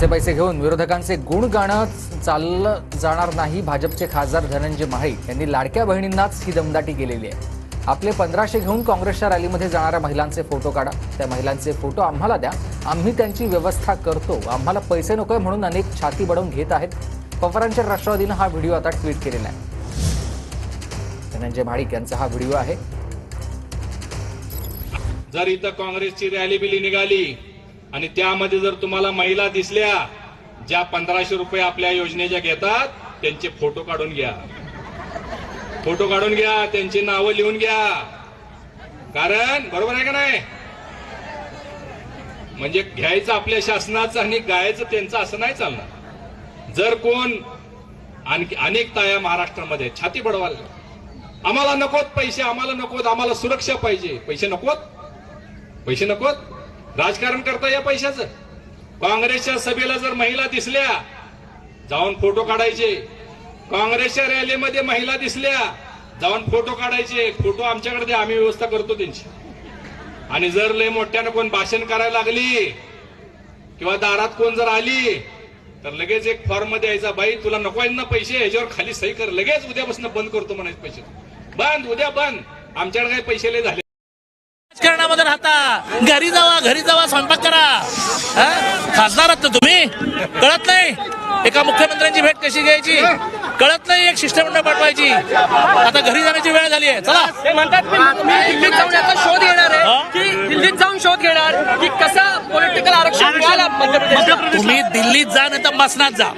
चे पैसे घेऊन विरोधकांचे गुण गाणं चाललं जाणार नाही. भाजपचे खासदार धनंजय माहे यांनी लाडक्या बहिणींनाच ही दमदाटी केलेली आहे. आपले पंधराशे घेऊन काँग्रेसच्या रॅलीमध्ये जाणाऱ्या महिलांचे फोटो काढा. त्या महिलांचे फोटो आम्हाला द्या. आम्ही त्यांची व्यवस्था करतो. आम्हाला पैसे नकोय म्हणून अनेक छाती बडवून घेत आहेत. पवारांच्या राष्ट्रवादीनं हा व्हिडिओ आता ट्विट केलेला आहे. धनंजय महाडिक यांचा हा व्हिडिओ आहे. जर इथं काँग्रेसची रॅली बिली निघाली आणि त्यामध्ये जर तुम्हाला महिला दिसल्या ज्या पंधराशे रुपये आपल्या योजनेच्या घेतात त्यांचे फोटो काढून घ्या. फोटो काढून घ्या त्यांची नावं लिहून घ्या. कारण बरोबर आहे का नाही? म्हणजे घ्यायचं आपल्या शासनाचं आणि गायचं त्यांचं असं नाही चालणार. जर कोण आणखी अनेक ताया महाराष्ट्रामध्ये छाती बडवाल आम्हाला नकोत पैसे आम्हाला नकोत आम्हाला सुरक्षा पाहिजे. पैसे नकोत? पैसे नकोत? राजकारण करता या पैशाचं. काँग्रेसच्या सभेला जर महिला दिसल्या जाऊन फोटो काढायचे. काँग्रेसच्या रॅलीमध्ये महिला दिसल्या जाऊन फोटो काढायचे. फोटो आमच्याकडे द्या आम्ही व्यवस्था करतो त्यांची. आणि जर लय मोठ्यानं कोण भाषण करायला लागली किंवा दारात कोण जर आली तर लगेच एक फॉर्ममध्ये यायचा बाई तुला नको आहेत ना पैसे याच्यावर खाली सही कर. लगेच उद्यापासून बंद करतो म्हणायचे पैसे. बंद उद्या बंद. आमच्याकडे काही पैसे लय झाले राजकारणामध्ये राहता. घरी जावा घरी जावा स्वयंपाक करा. हा? खासदार आहात तुम्ही. कळत नाही? एका मुख्यमंत्र्यांची भेट कशी घ्यायची? कळत नाही एक शिष्टमंडळ पाठवायची. आता घरी जाण्याची वेळ झाली आहे. चला. ते म्हणतात मी दिल्लीत जाऊन याचा शोध घेणार? आहे. की दिल्लीत जाऊन शोध घेणार की कसं पॉलिटिकल आरक्षण मिळालं मध्य तुम्ही दिल्लीत जा नाही तर मसनात जा.